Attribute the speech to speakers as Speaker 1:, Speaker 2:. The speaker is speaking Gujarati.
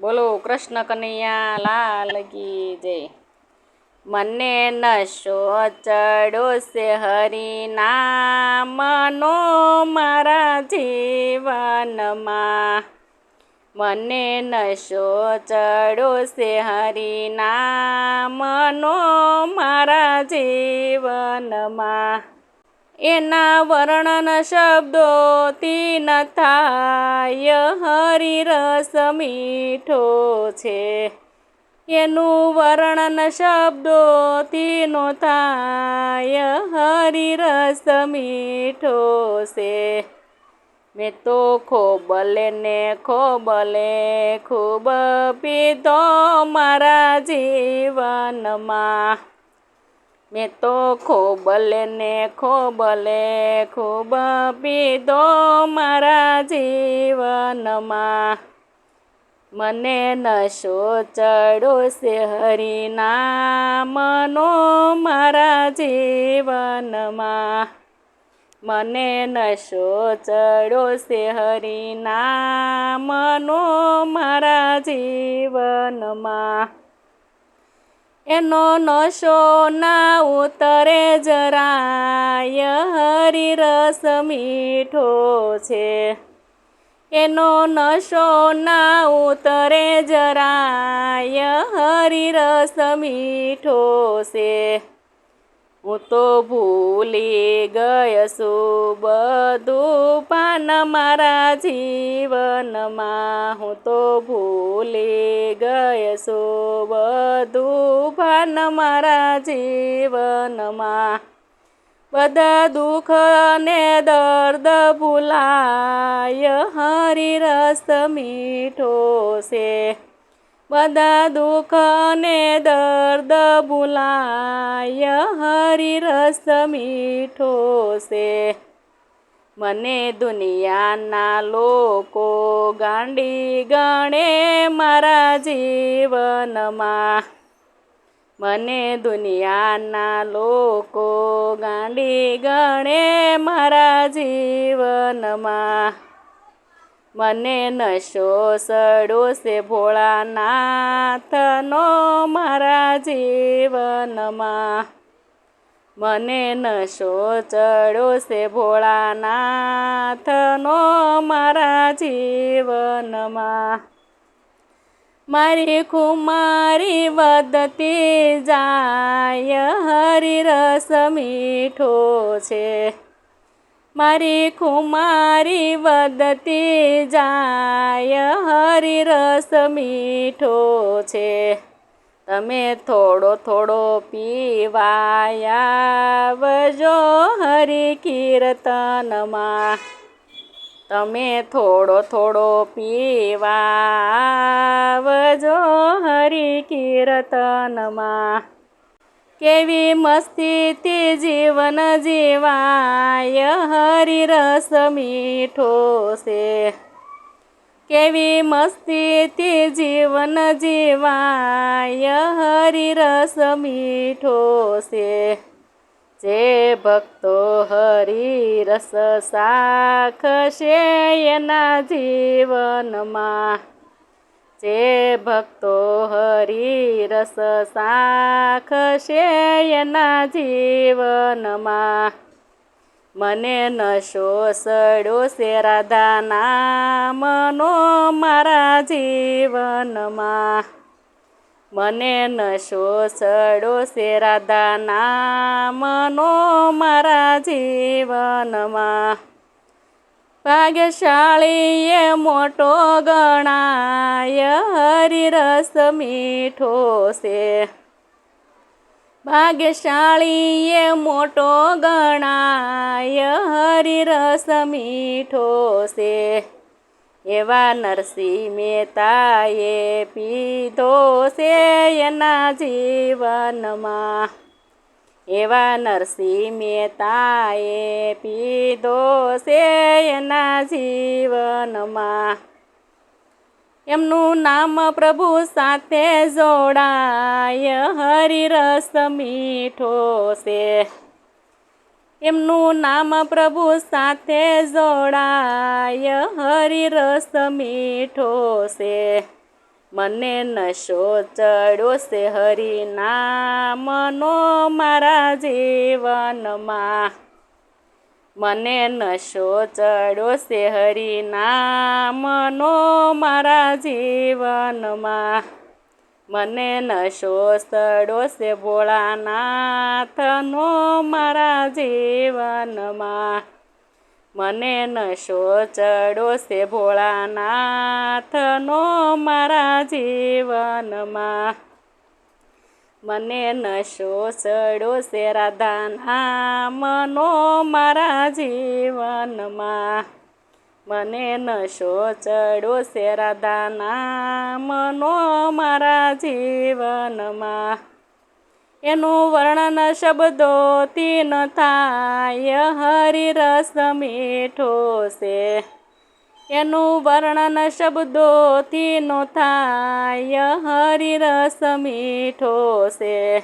Speaker 1: બોલો, કૃષ્ણ કનૈયા, લાલ કી જય. મને નશો ચડો છે હરિના મનો મારા જીવનમાં. મને નશો ચડો છે હરિના મનો મારા જીવનમાં. એના વર્ણન શબ્દોથી ન થાય. હરિરસ મીઠો છે. એનું વર્ણન શબ્દોથી નો થાય. હરિરસ મીઠો છે. મેં તો ખોબલે ને ખોબલે ખૂબ પીધો મારા જીવનમાં. મેં તો ખોબલે ને ખોબલે ખૂબ પીધો મારા જીવનમાં. મને નશો ચડો છે હરિના મનો મારા જીવનમાં. મને નશો ચડો છે હરિના મનો મારા જીવનમાં. એનો નશો ના ઉતરે જરાય હરિરસ મીઠો છે. એનો નશો ના ઉતરે જરાય હરિરસ મીઠો છે. હું તો ભૂલી ગયશું બધું પાન મારા જીવનમાં. હું તો ભૂલી ગયશું બધું પાન મારા જીવનમાં. બધા દુઃખ ને દર્દ ભૂલાય હરિરસ મીઠો છે. બધા દુઃખ ને દર્દ ભૂલાય હરિરસ મીઠો છે. મને દુનિયાના લોકો ગાંડી ગણે મારા જીવનમાં. મને દુનિયાના લોકો ગાંડી ગણે મારા જીવનમાં. મને નશો સડો છે ભોળાનાથનો મારા જીવનમાં. મને નશો ચડો છે ભોળાનાથનો મારા જીવનમાં. મારી કુમારી વધતી જાય, હરિરસ મીઠો છે. મારી ખુમારી વધતી જાય હરિરસ મીઠો છે. તમે થોડો થોડો પીવાયાવજો હરિ કીર્તનમાં. તમે થોડો થોડો પીવાવજો હરિ કીર્તનમાં. કેવી મસ્તીથી જીવન જીવાય હરિરસ મીઠો છે. કેવી મસ્તીથી જીવન જીવાય હરિરસ મીઠો છે. જે ભક્તો હરિરસ સાખશે એના જીવનમાં. જે ભક્તો હરિરસ સાખશે એના જીવનમાં. મને નશો સડો છે રાધા નામનો મારા જીવનમાં. મને નશો સડો છે રાધા નામનો મારા જીવનમાં. ભાગ્યશાળીએ મોટો ગણાય, હરિરસ મીઠો છે. ભાગ્યશાળીએ મોટો ગણાય, હરિરસ મીઠો છે. એવા નરસિંહ મહેતાએ પીધો છે એના જીવનમાં. એવા નરસિંહ મહેતાએ પીધો છે એના જીવનમાં. એમનું નામ પ્રભુ સાથે જોડાય, હરિરસ મીઠો છે. એમનું નામ પ્રભુ સાથે જોડાય, હરિરસ મીઠો છે. મને નશો ચડ્યો છે હરિનામનો મારા જીવનમાં. મને નશો ચડ્યો છે હરિનામનો મારા જીવનમાં. મને નશો ચડ્યો છે ભોળાનાથનો મારા જીવનમાં. મને નશો ચડો છે ભોળાનાથનો મારા જીવનમાં. મને નશો ચડો છે રાધાનામનો મારા જીવનમાં. મને નશો ચડો છે રાધાનામનો મારા જીવનમાં. એનું વર્ણન શબ્દોથી ન થાય હરિરસ મીઠો છે. એનું વર્ણન શબ્દોથી ન થાય હરિરસ મીઠો છે.